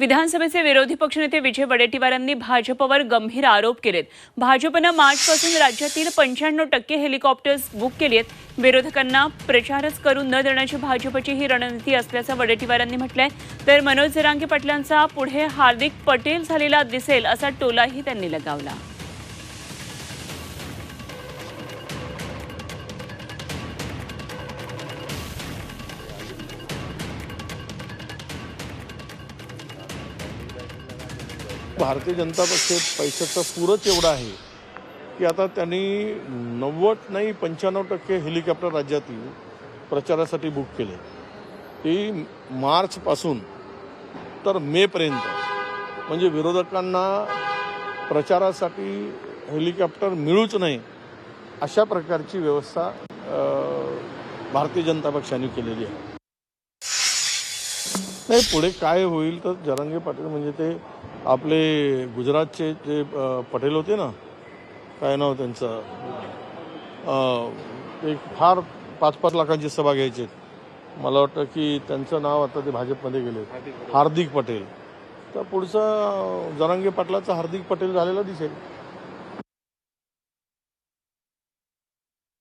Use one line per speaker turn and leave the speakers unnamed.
विधानसभेचे विरोधी पक्षनेते विजय वडेट्टीवार यांनी भाजपवर गंभीर आरोप केलेत. भाजपनं मार्चपासून राज्यातील पंच्याण्णव टक्के हेलिकॉप्टर्स बुक केली आहेत विरोधकांना प्रचारच करू न देण्याची भाजपची ही रणनीती असल्याचं वडेट्टीवारांनी म्हटलंय. तर मनोज जरांगे पाटलांचा पुढे हार्दिक पटेल झालेला दिसेल असा टोलाही त्यांनी लगावला.
भारतीय जनता पक्ष पैशाचा पुरच एवढा आहे की आता त्यांनी नव्वद नाही पंच्याण्णव टक्के हेलिकॉप्टर राज्यातील प्रचारासाठी बुक केले. ती मार्चपासून तर मेपर्यंत. म्हणजे विरोधकांना प्रचारासाठी हेलिकॉप्टर मिळूच नाही अशा प्रकारची व्यवस्था भारतीय जनता पक्षाने केलेली आहे. नाही पुढे काय होईल तर जरांगे पाटील म्हणजे ते आपले गुजरातचे जे पटेल होते ना काय नाव त्यांचं? एक फार पाच पाच लाखांची सभा घ्यायचे मला वाटतं की त्यांचं नाव आता ते भाजपमध्ये गेले. हार्दिक पटेल. तर पुढचा जरांगे पाटलाचा हार्दिक पटेल झालेला दिसेल.